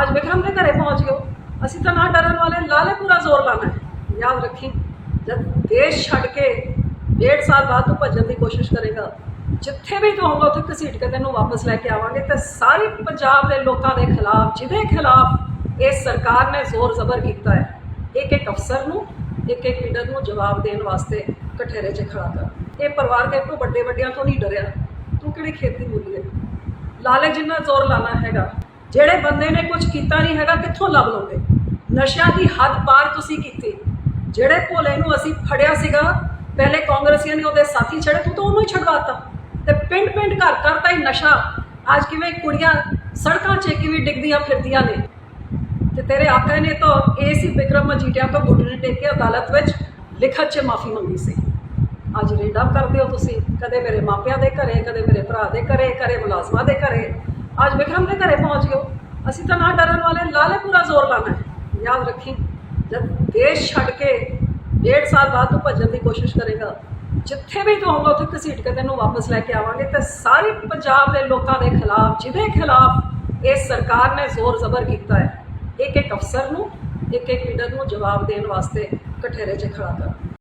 ਅੱਜ ਵਿਕਰਮ ਦੇ ਘਰੇ ਪਹੁੰਚ ਗਿਓ ਅਸੀਂ ਤਾਂ ਨਾ ਡਰਨ ਵਾਲੇ ਲਾਲੇ ਪੂਰਾ ਜ਼ੋਰ ਲਾਣਾ ਹੈ। ਯਾਦ ਰੱਖੀ, ਜਦ ਦੇਸ਼ ਛੱਡ ਕੇ ਡੇਢ ਸਾਲ ਬਾਅਦ ਤੂੰ ਭੱਜਣ ਦੀ ਕੋਸ਼ਿਸ਼ ਕਰੇਗਾ, ਜਿੱਥੇ ਵੀ ਤੂੰ ਹੋਗਾ ਉੱਥੇ ਘਸੀਟ ਕੇ ਤੈਨੂੰ ਵਾਪਸ ਲੈ ਕੇ ਆਵਾਂਗੇ ਤੇ ਸਾਰੇ ਪੰਜਾਬ ਦੇ ਲੋਕਾਂ ਦੇ ਖਿਲਾਫ, ਜਿਹਦੇ ਖਿਲਾਫ ਇਹ ਸਰਕਾਰ ਨੇ ਜ਼ੋਰ ਜ਼ਬਰ ਕੀਤਾ ਹੈ, ਇੱਕ ਇੱਕ ਅਫਸਰ ਨੂੰ, ਇੱਕ ਇੱਕ ਲੀਡਰ ਨੂੰ ਜਵਾਬ ਦੇਣ ਵਾਸਤੇ ਕਠੇਰੇ 'ਚ ਖੜਾ ਕਰ। ਇਹ ਪਰਿਵਾਰ ਕੇ ਤੋਂ ਵੱਡੇ ਵੱਡਿਆਂ ਤੋਂ ਨਹੀਂ ਡਰਿਆ। ਤੂੰ ਕਿਹੜੀ ਖੇਤੀ ਬੋਲੀ ਹੈ ਲਾਲੇ ਜਿੰਨਾ ਜ਼ੋਰ ਲਾਣਾ ਹੈਗਾ। ਜਿਹੜੇ ਬੰਦੇ ਨੇ ਕੁਝ ਕੀਤਾ ਨਹੀਂ ਹੈਗਾ, ਕਿੱਥੋਂ ਲੱਭ ਲਓਗੇ? ਨਸ਼ਿਆਂ ਦੀ ਹੱਦ ਪਾਰ ਤੁਸੀਂ ਕੀਤੀ। ਜਿਹੜੇ ਭੋਲੇ ਨੂੰ ਅਸੀਂ ਫੜਿਆ ਸੀਗਾ, ਪਹਿਲੇ ਕਾਂਗਰਸੀਆਂ ਨੇ ਉਹਦੇ ਸਾਥੀ ਛੜੇ ਤੂੰ ਤਾਂ ਉਹਨੂੰ ਹੀ ਛਡਵਾਤਾ। ਤੇ ਪਿੰਡ ਪਿੰਡ ਘਰ ਘਰ ਤਾਂ ਹੀ ਨਸ਼ਾ, ਅੱਜ ਕਿਵੇਂ ਕੁੜੀਆਂ ਸੜਕਾਂ 'ਚ ਕਿਵੇਂ ਡਿੱਗਦੀਆਂ ਫਿਰਦੀਆਂ ਨੇ। ਤੇ ਤੇਰੇ ਆਕਾ ਨੇ ਤਾਂ ਏਸੀ ਵਿਕਰਮ ਮਜੀਠੀਆ ਤੋਂ ਘੁੱਟਣੇ ਟੇਕ ਕੇ ਅਦਾਲਤ ਵਿੱਚ, ਲਿਖਤ 'ਚ ਮਾਫੀ ਮੰਗੀ ਸੀ। ਅੱਜ ਰੇਡਾਪ ਕਰਦੇ ਹੋ ਤੁਸੀਂ, ਕਦੇ ਮੇਰੇ ਮਾਪਿਆਂ ਦੇ ਘਰੇ, ਕਦੇ ਮੇਰੇ ਭਰਾ ਦੇ ਘਰੇ, ਕਦੇ ਮੁਲਾਜ਼ਮਾਂ ਦੇ ਘਰੇ। ਅੱਜ ਵਿਕਰਮ ਦੇ ਘਰੇ ਪਹੁੰਚ ਗਏ ਅਸੀਂ ਤਾਂ ਨਾ ਡਰਨ ਵਾਲੇ, ਲਾਲੇ ਪੂਰਾ ਜ਼ੋਰ ਲਾਣਾ ਹੈ। ਯਾਦ ਰੱਖੀ, ਜਦ ਦੇਸ਼ ਛੱਡ ਕੇ ਡੇਢ ਸਾਲ ਬਾਅਦ ਤੂੰ ਭੱਜਣ ਦੀ ਕੋਸ਼ਿਸ਼ ਕਰੇਗਾ, ਜਿੱਥੇ ਵੀ ਤੂੰ ਹੋਗਾ ਉੱਥੇ ਘਸੀਟ ਕੇ ਤੈਨੂੰ ਵਾਪਸ ਲੈ ਕੇ ਆਵਾਂਗੇ ਤੇ ਸਾਰੇ ਪੰਜਾਬ ਦੇ ਲੋਕਾਂ ਦੇ ਖਿਲਾਫ, ਜਿਹਦੇ ਖਿਲਾਫ ਇਹ ਸਰਕਾਰ ਨੇ ਜ਼ੋਰ ਜ਼ਬਰ ਕੀਤਾ ਹੈ ਇੱਕ ਇੱਕ ਅਫਸਰ ਨੂੰ ਇੱਕ ਇੱਕ ਲੀਡਰ ਨੂੰ ਜਵਾਬ ਦੇਣ ਵਾਸਤੇ ਕਠੇਰੇ 'ਚ ਖੜਾ ਕਰ।